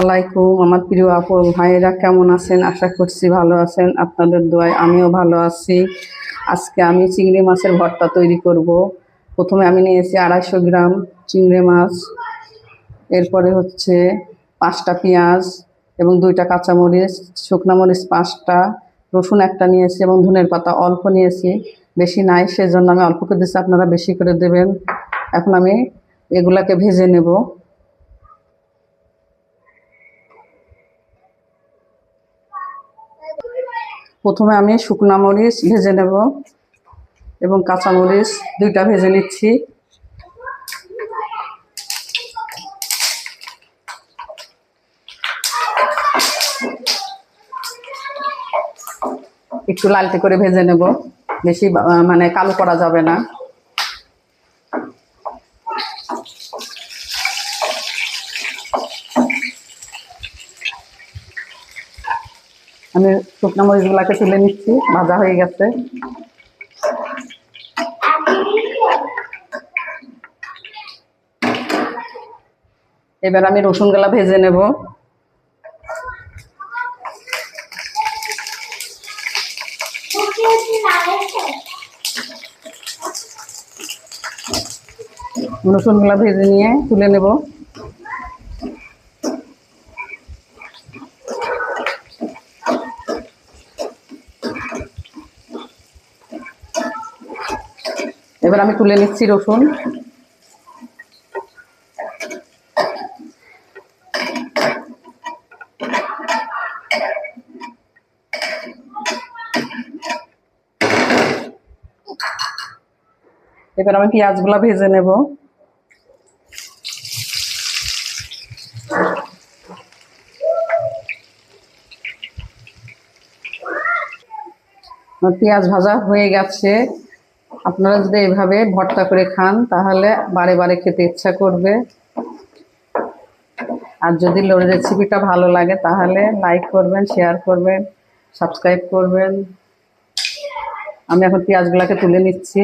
আলাইকুম, আমার প্রিয় আপু ভাইয়েরা কেমন আছেন? আশা করছি ভালো আছেন। আপনাদের দোয়ায় আমিও ভালো আছি। আজকে আমি চিংড়ি মাছের ভর্তা তৈরি করব। প্রথমে আমি নিয়েছি আড়াইশো গ্রাম চিংড়ি মাছ, এরপরে হচ্ছে পাঁচটা পেঁয়াজ এবং দুইটা কাঁচামরিচ, শুকনো মরিচ পাঁচটা, রসুন একটা নিয়েছি এবং ধনের পাতা অল্প নিয়েছি। বেশি নাই, সেজন্য আমি অল্প করে দিচ্ছি আপনারা বেশি করে দেবেন। এখন আমি এগুলাকে ভেজে নেব। প্রথমে আমি শুকনা মরিচ ভেজে নেব এবং কাঁচা মরিচ দুইটা ভেজে নিচ্ছি। একটু লালটে করে ভেজে নেব। বেশি মানে কালো করা যাবে না। আমি শুকনো মরিচগুলাকে তুলে নিচ্ছি, ভাজা হয়ে গেছে। এবার আমি রসুনগুলা ভেজে নেব। রসুনগুলা ভেজে নিয়ে তুলে নেব। এবার আমি তুলে নিচ্ছি রসুন। এবার আমি পেঁয়াজগুলা ভেজে নেব। পেঁয়াজ ভাজা হয়ে গেছে। আপনারা যদি এভাবে ভর্তা করে খান, তাহলে বারে বারে খেতে ইচ্ছা করবে। আর যদি লোড রেসিপিটা ভালো লাগে, তাহলে লাইক করবেন শেয়ার করবেন সাবস্ক্রাইব করবেন। আমি এখন পেঁয়াজগুলাকে তুলে নিচ্ছি।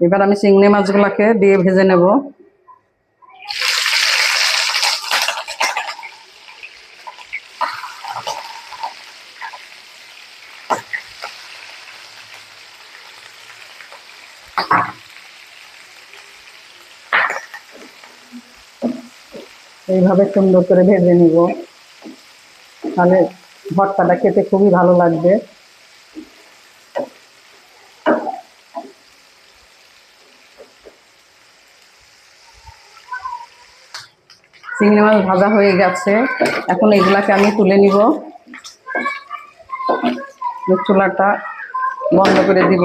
এবার আমি চিংড়ি মাছগুলোকে দিয়ে ভেজে নেব। এইভাবে সুন্দর করে ভেজে নিব। তাহলে ভর্তাটা খেতে খুবই ভালো লাগবে। চিংড়ি মাছ ভাজা হয়ে গেছে। এখন এগুলাকে আমি তুলে নিব। চুলাটা বন্ধ করে দিব।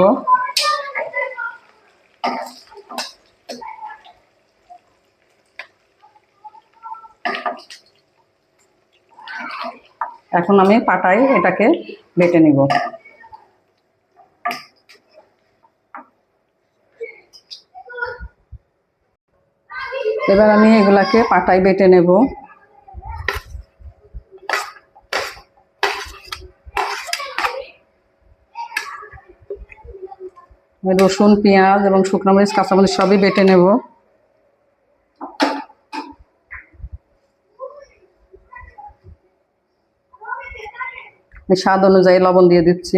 এখন আমি পাটায় এটাকে বেটে নিব। এবার আমি এগুলাকে পাটায় বেটে নেব। রসুন, পেঁয়াজ এবং শুকনো মরিচ, কাঁচামরিচ সবই বেটে নেব। স্বাদ অনুযায়ী লবণ দিয়ে দিচ্ছি।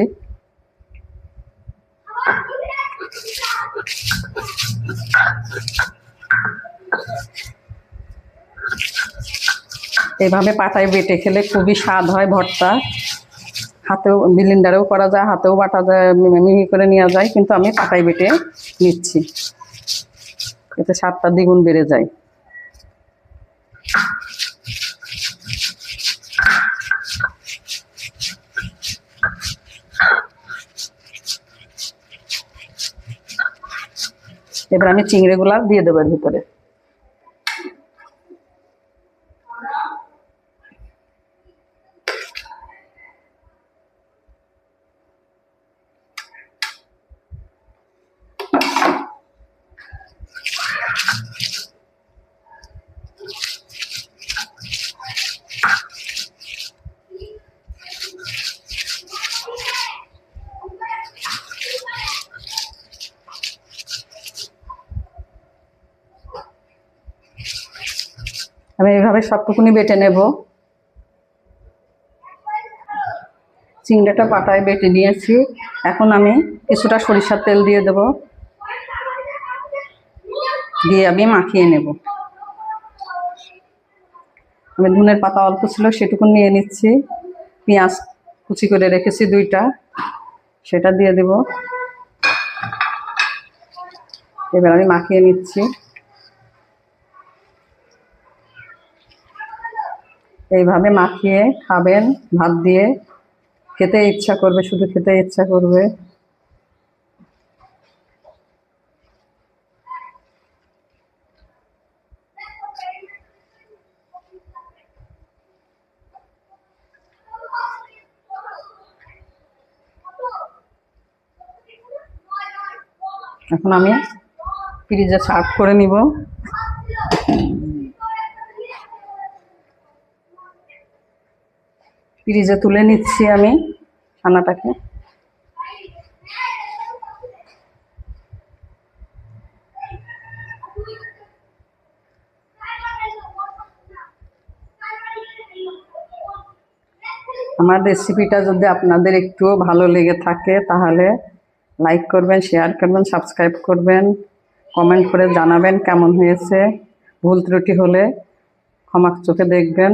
এভাবে পাটায় বেটে খেলে খুবই স্বাদ হয় ভর্তা। হাতেও বিলিন্ডারেও করা যায়, হাতেও বাটা যায় মিহি করে নেওয়া যায়, কিন্তু আমি পাটায় বেটে নিচ্ছি। এতে স্বাদটা দ্বিগুণ বেড়ে যায়। এবার আমি চিংড়িগুলা দিয়ে দেবো ভিতরে। আমি এইভাবে সবটুকুনি বেটে নেব। চিংড়াটা পাটায় বেটে নিয়েছি। এখন আমি কিছুটা সরিষার তেল দিয়ে দেব। দিয়ে আমি মাখিয়ে নেব। আমি ধুনের পাতা অল্প ছিল সেটুকু নিয়ে নিচ্ছি। পেঁয়াজ কুচি করে রেখেছি দুইটা, সেটা দিয়ে দেব। এবার আমি মাখিয়ে নিচ্ছি। এইভাবে মাখিয়ে খাবেন, ভাত দিয়ে। খেতে ইচ্ছা করবে, শুধু খেতে ইচ্ছা করবে। এখন আমি ফ্রিজে সার্ভ করে নিব। ফ্রিজে তুলে নিচ্ছি আমি ছানাটাকে। আমার রেসিপিটা যদি আপনাদের একটুও ভালো লেগে থাকে, তাহলে লাইক করবেন শেয়ার করবেন সাবস্ক্রাইব করবেন কমেন্ট করে জানাবেন কেমন হয়েছে। ভুল ত্রুটি হলে ক্ষমা চোখে দেখবেন।